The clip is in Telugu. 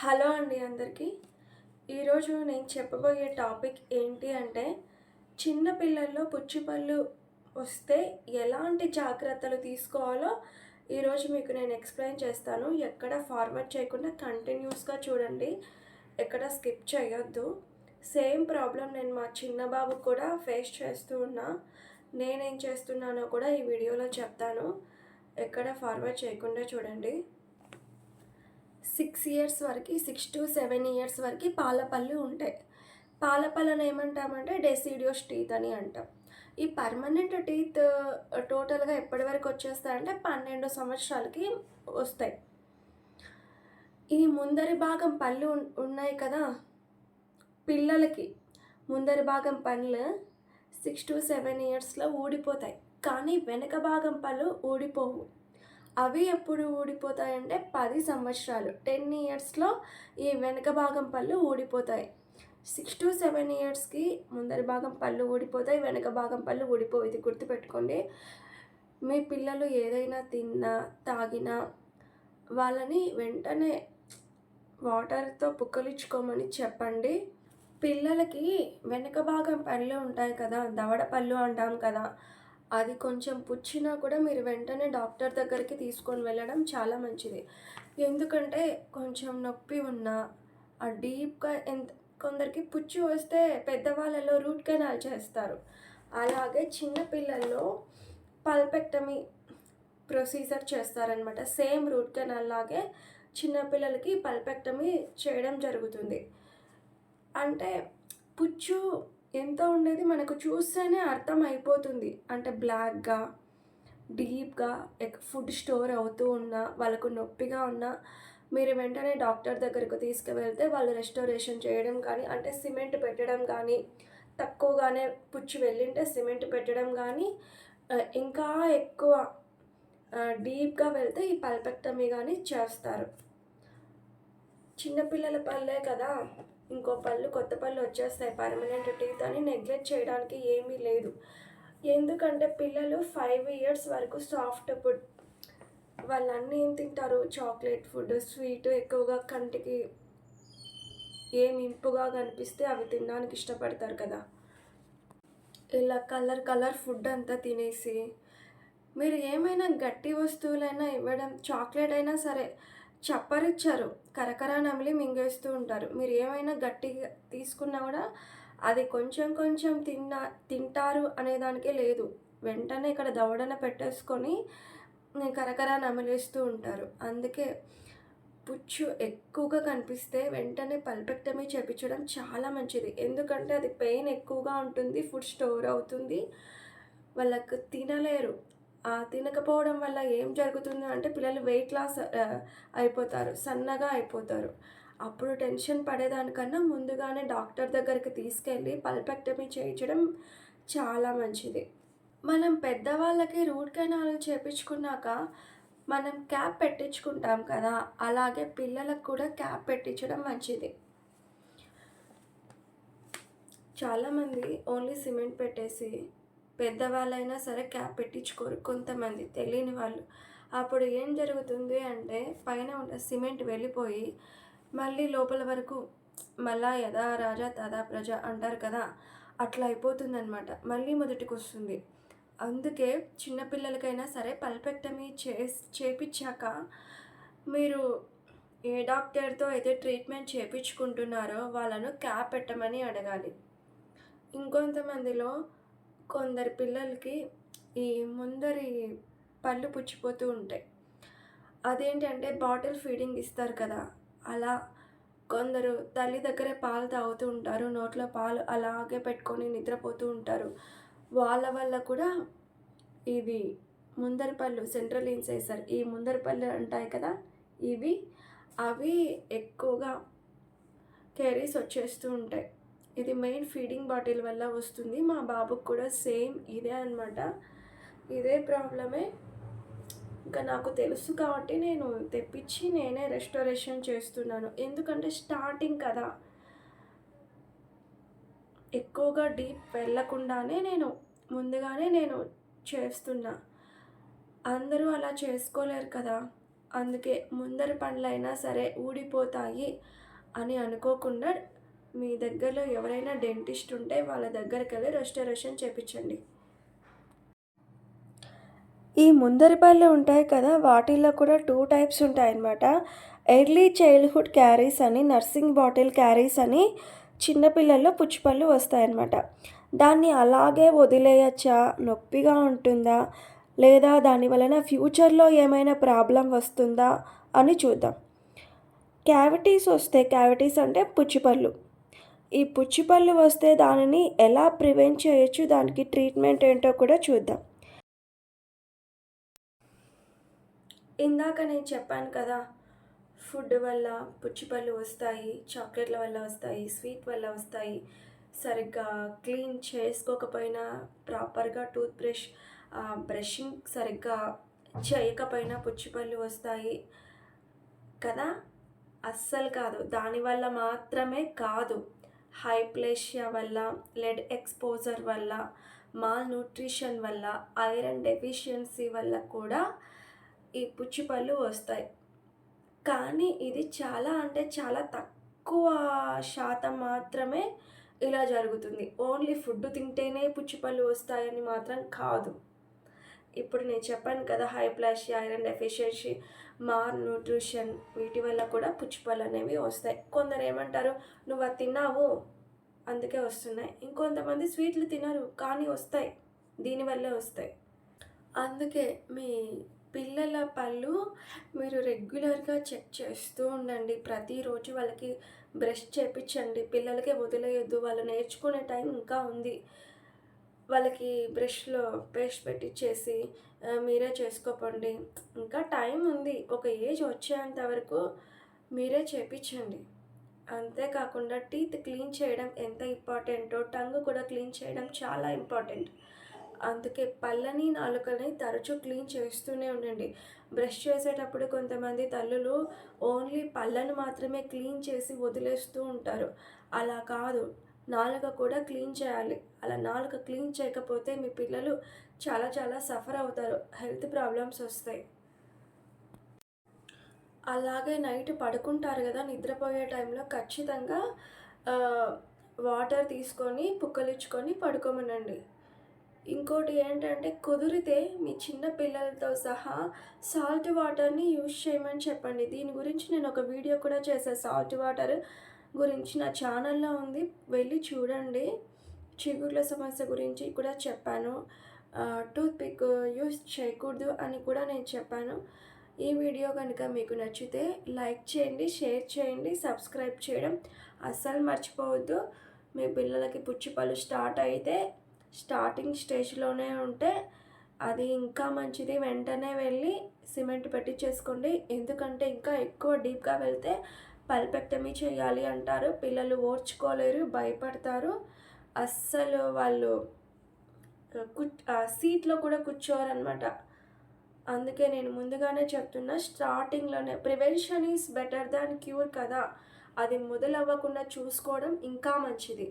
హలో అండి అందరికీ. ఈరోజు నేను చెప్పబోయే టాపిక్ ఏంటి అంటే చిన్నపిల్లల్లో పుచ్చిపళ్ళు వస్తే ఎలాంటి జాగ్రత్తలు తీసుకోవాలో ఈరోజు మీకు నేను ఎక్స్ప్లెయిన్ చేస్తాను. ఎక్కడ ఫార్వర్డ్ చేయకుండా కంటిన్యూస్గా చూడండి. ఎక్కడ స్కిప్ చేయొద్దు. సేమ్ ప్రాబ్లం నేను మా చిన్న బాబు కూడా ఫేస్ చేస్తూ ఉన్నా. నేనేం చేస్తున్నానో కూడా ఈ వీడియోలో చెప్తాను. ఎక్కడ ఫార్వర్డ్ చేయకుండా చూడండి. సిక్స్ ఇయర్స్ వరకు సిక్స్ టు సెవెన్ ఇయర్స్ వరకు పాలపళ్ళు ఉంటాయి. పాల పళ్ళను ఏమంటామంటే డెసిడియోస్ టీత్ అని అంటాం. ఈ పర్మనెంట్ టీత్ టోటల్గా ఎప్పటి వరకు వచ్చేస్తాయంటే పన్నెండు సంవత్సరాలకి వస్తాయి. ఈ ముందరి భాగం పళ్ళు ఉన్నాయి కదా? పిల్లలకి ముందరి భాగం పళ్ళు సిక్స్ టు సెవెన్ ఇయర్స్లో ఊడిపోతాయి. కానీ వెనక భాగం పళ్ళు ఊడిపోవు. అవి ఎప్పుడు ఊడిపోతాయంటే పది సంవత్సరాలు. టెన్ ఇయర్స్లో ఈ వెనక భాగం పళ్ళు ఊడిపోతాయి. సిక్స్ టు సెవెన్ ఇయర్స్కి ముందరి భాగం పళ్ళు ఊడిపోతాయి వెనక భాగం పళ్ళు ఊడిపోవు. ఇది గుర్తుపెట్టుకోండి. మీ పిల్లలు ఏదైనా తిన్నా తాగినా వాళ్ళని వెంటనే వాటర్తో పుక్కలించుకోమని చెప్పండి. పిల్లలకి వెనక భాగం పళ్ళు ఉంటాయి కదా దవడ పళ్ళు అంటాం కదా అది కొంచెం పుచ్చినా కూడా మీరు వెంటనే డాక్టర్ దగ్గరికి తీసుకొని వెళ్ళడం చాలా మంచిది. ఎందుకంటే కొంచెం నొప్పి ఉన్నా ఆ డీప్గా ఎంత కొందరికి పుచ్చి వస్తే పెద్దవాళ్ళలో రూట్ కెనాల్ చేస్తారు. అలాగే చిన్నపిల్లల్లో పల్పెక్టమీ ప్రొసీజర్ చేస్తారనమాట సేమ్ రూట్ కెనాల్ లాగే చిన్నపిల్లలకి పల్పెక్టమీ చేయడం జరుగుతుంది. అంటే పుచ్చు ఎంత ఉండేది మనకు చూస్తేనే అర్థం అయిపోతుంది. అంటే బ్లాక్గా డీప్గా ఫుడ్ స్టోర్ అవుతూ ఉన్నా వాళ్ళకు నొప్పిగా ఉన్నా మీరు వెంటనే డాక్టర్ దగ్గరకు తీసుకువెళ్తే వాళ్ళు రెస్టోరేషన్ చేయడం కానీ అంటే సిమెంట్ పెట్టడం కానీ తక్కువగానే పుచ్చి వెళ్ళింటే సిమెంట్ పెట్టడం కానీ ఇంకా ఎక్కువ డీప్గా వెళ్తే ఈ పల్పెక్టమీ కానీ చేస్తారు. చిన్నపిల్లల పల్లె కదా. ఇంకో పళ్ళు కొత్త పళ్ళు వచ్చేస్తాయి. పర్మనెంట్ టీత్ అని నెగ్లెక్ట్ చేయడానికి ఏమీ లేదు. ఎందుకంటే పిల్లలు ఫైవ్ ఇయర్స్ వరకు సాఫ్ట్ ఫుడ్ వాళ్ళన్నీ ఏం తింటారు? చాక్లెట్ ఫుడ్ స్వీట్ ఎక్కువగా కంటికి ఏం ఇంపుగా కనిపిస్తే అవి తినడానికి ఇష్టపడతారు కదా. ఇలా కలర్ కలర్ ఫుడ్ అంతా తినేసి మీరు ఏమైనా గట్టి వస్తువులైనా ఇవ్వడం చాక్లెట్ అయినా సరే చప్పరిచ్చారు. కరకర నమిలి మింగేస్తూ ఉంటారు. మీరు ఏమైనా గట్టిగా తీసుకున్నా కూడా అది కొంచెం కొంచెం తిన్నా తింటారు అనేదానికే లేదు. వెంటనే ఇక్కడ దవడన పెట్టేసుకొని కరకర నమిలేస్తూ ఉంటారు. అందుకే పుచ్చు ఎక్కువగా కనిపిస్తే వెంటనే పల్పెక్టమీ చేపించడం చాలా మంచిది. ఎందుకంటే అది పెయిన్ ఎక్కువగా ఉంటుంది ఫుడ్ స్టోర్ అవుతుంది వాళ్ళకు తినలేరు. తినకపోవడం వల్ల ఏం జరుగుతుంది అంటే పిల్లలు వెయిట్ లాస్ అయిపోతారు సన్నగా అయిపోతారు. అప్పుడు టెన్షన్ పడేదానికన్నా ముందుగానే డాక్టర్ దగ్గరికి తీసుకెళ్ళి పల్పెక్టమీ చేయించడం చాలా మంచిది. మనం పెద్దవాళ్ళకి రూట్ కెనాల్ చేపించుకున్నాక మనం క్యాప్ పెట్టించుకుంటాం కదా అలాగే పిల్లలకు కూడా క్యాప్ పెట్టించడం మంచిది. చాలామంది ఓన్లీ సిమెంట్ పెట్టేసి పెద్దవాళ్ళైనా సరే క్యాప్ పెట్టించుకోరు కొంతమంది తెలియని వాళ్ళు. అప్పుడు ఏం జరుగుతుంది అంటే పైన ఉన్న సిమెంట్ వెళ్ళిపోయి మళ్ళీ లోపల వరకు మళ్ళా యథా రాజా తదా ప్రజ అంటారు కదా అట్లా అయిపోతుందనమాట మళ్ళీ మొదటికి వస్తుంది అందుకే చిన్నపిల్లలకైనా సరే పల్పెక్టమీ చే చేపించాక మీరు ఏ డాక్టర్తో అయితే ట్రీట్మెంట్ చేపించుకుంటున్నారో వాళ్ళను క్యాప్ పెట్టమని అడగాలి. ఇంకొంతమందిలో కొందరి పిల్లలకి ఈ ముందరి పళ్ళు పుచ్చిపోతూ ఉంటాయి. అదేంటంటే బాటిల్ ఫీడింగ్ ఇస్తారు కదా అలా కొందరు తల్లి దగ్గరే పాలు తాగుతూ ఉంటారు నోట్లో పాలు అలాగే పెట్టుకొని నిద్రపోతూ ఉంటారు. వాళ్ళ వల్ల కూడా ఇవి ముందరి పళ్ళు సెంట్రల్ ఇన్సైసర్ ఈ ముందరి పళ్ళు ఉంటాయి కదా ఇవి అవి ఎక్కువగా కేరీస్ వచ్చేస్తూ ఉంటాయి. ఇది మెయిన్ ఫీడింగ్ బాటిల్ వల్ల వస్తుంది. మా బాబుకి కూడా సేమ్ ఇదే అనమాట ఇదే ప్రాబ్లమే ఇంకా నాకు తెలుసు కాబట్టి నేను తెప్పించి నేనే రెస్టారేషన్ చేస్తున్నాను. ఎందుకంటే స్టార్టింగ్ కదా. ఎక్కువగా డీప్ వెళ్ళకుండానే నేను ముందుగానే నేను చేస్తున్నా. అందరూ అలా చేసుకోలేరు కదా. అందుకే ముందర పండ్లైనా సరే ఊడిపోతాయి అని అనుకోకుండా మీ దగ్గరలో ఎవరైనా డెంటిస్ట్ ఉంటే వాళ్ళ దగ్గరికి వెళ్ళి రెస్టారేషన్ చేయించండి ఈ ముందరి పళ్ళు ఉంటాయి కదా వాటిల్లో కూడా టూ టైప్స్ ఉంటాయన్నమాట. ఎర్లీ చైల్డ్హుడ్ క్యారీస్ అని నర్సింగ్ బాటిల్ క్యారీస్ అని చిన్నపిల్లల్లో పుచ్చిపళ్ళు వస్తాయన్నమాట. దాన్ని అలాగే వదిలేయచ్చా? నొప్పిగా ఉంటుందా? లేదా దాని వలన ఫ్యూచర్లో ఏమైనా ప్రాబ్లం వస్తుందా? అని చూద్దాం. క్యావిటీస్ వస్తే క్యావిటీస్ అంటే పుచ్చిపళ్ళు ఈ పుచ్చిపళ్ళు వస్తే దానిని ఎలా ప్రివెంట్ చేయొచ్చు దానికి ట్రీట్మెంట్ ఏంటో కూడా చూద్దాం. ఇందాక నేను చెప్పాను కదా ఫుడ్ వల్ల పుచ్చిపళ్ళు వస్తాయి చాక్లెట్ల వల్ల వస్తాయి స్వీట్ వల్ల వస్తాయి. సరిగ్గా క్లీన్ చేసుకోకపోయినా ప్రాపర్గా టూత్ బ్రష్ బ్రషింగ్ సరిగ్గా చేయకపోయినా పుచ్చిపళ్ళు వస్తాయి కదా? అస్సలు కాదు. దానివల్ల మాత్రమే కాదు. హైప్లేషియా వల్ల లెడ్ ఎక్స్పోజర్ వల్ల మాల్ న్యూట్రిషన్ వల్ల ఐరన్ డెఫిషియన్సీ వల్ల కూడా ఈ పుచ్చిపళ్ళు వస్తాయి. కానీ ఇది చాలా అంటే చాలా తక్కువ శాతం మాత్రమే ఇలా జరుగుతుంది. ఓన్లీ ఫుడ్ తింటేనే పుచ్చిపళ్ళు వస్తాయని మాత్రం కాదు. ఇప్పుడు నేను చెప్పాను కదా hypoplasia iron deficiency malnutrition వీటి వల్ల కూడా పుచ్చిపళ్ళు అనేవి వస్తాయి. కొందరు ఏమంటారు నువ్వు అది తిన్నావు అందుకే వస్తున్నాయి. ఇంకొంతమంది స్వీట్లు తినరు కానీ వస్తాయి దీనివల్లే వస్తాయి. అందుకే మీ పిల్లల పళ్ళు మీరు రెగ్యులర్గా చెక్ చేస్తూ ఉండండి. ప్రతిరోజు వాళ్ళకి బ్రష్ చేపించండి. పిల్లలకే వదిలేయొద్దు. వాళ్ళు నేర్చుకునే టైం ఇంకా ఉంది. వాళ్ళకి బ్రష్లో పేస్ట్ పెట్టించేసి మీరే చేసుకోపండి. ఇంకా టైం ఉంది. ఒక ఏజ్ వచ్చేంత వరకు మీరే చేపించండి అంతేకాకుండా టీత్ క్లీన్ చేయడం ఎంత ఇంపార్టెంటో టంగ్ కూడా క్లీన్ చేయడం చాలా ఇంపార్టెంట్. అందుకే పళ్ళని నాలుకని తరచూ క్లీన్ చేస్తూనే ఉండండి. బ్రష్ చేసేటప్పుడు కొంతమంది తల్లులు ఓన్లీ పళ్ళను మాత్రమే క్లీన్ చేసి వదిలేస్తూ ఉంటారు. అలా కాదు. నాలుక కూడా క్లీన్ చేయాలి. అలా నాలుక క్లీన్ చేయకపోతే మీ పిల్లలు చాలా చాలా సఫర్ అవుతారు. హెల్త్ ప్రాబ్లమ్స్ వస్తాయి. అలాగే నైట్ పడుకుంటారు కదా నిద్రపోయే టైంలో ఖచ్చితంగా వాటర్ తీసుకొని పుక్కలిచ్చుకొని పడుకోమనండి. ఇంకోటి ఏంటంటే కుదిరితే మీ చిన్న పిల్లలతో సహా సాల్ట్ వాటర్ని యూజ్ చేయమని చెప్పండి. దీని గురించి నేను ఒక వీడియో కూడా చేశాను సాల్ట్ వాటర్ గురించి నా ఛానల్లో ఉంది. వెళ్ళి చూడండి. చిగుర్ల సమస్య గురించి కూడా చెప్పాను. టూత్ పిక్ యూస్ చేయకూడదు అని కూడా నేను చెప్పాను. ఈ వీడియో కనుక మీకు నచ్చితే లైక్ చేయండి షేర్ చేయండి సబ్స్క్రైబ్ చేయడం అస్సలు మర్చిపోవద్దు. మీ పిల్లలకి పుచ్చిపళ్ళు స్టార్ట్ అయితే స్టార్టింగ్ స్టేజ్లోనే ఉంటే అది ఇంకా మంచిది. వెంటనే వెళ్ళి సిమెంట్ పెట్టించేసుకోండి ఎందుకంటే ఇంకా ఎక్కువ డీప్గా వెళ్తే పల్పెక్టమీ చేయాలి అంటారు. పిల్లలు ఓర్చుకోలేరు భయపడతారు. అస్సలు వాళ్ళు సీట్లో కూడా కూర్చోవారనమాట అందుకే నేను ముందుగానే చెప్తున్నా స్టార్టింగ్లోనే prevention is better than cure కదా. అది మొదలవ్వకుండా చూసుకోవడం ఇంకా మంచిది.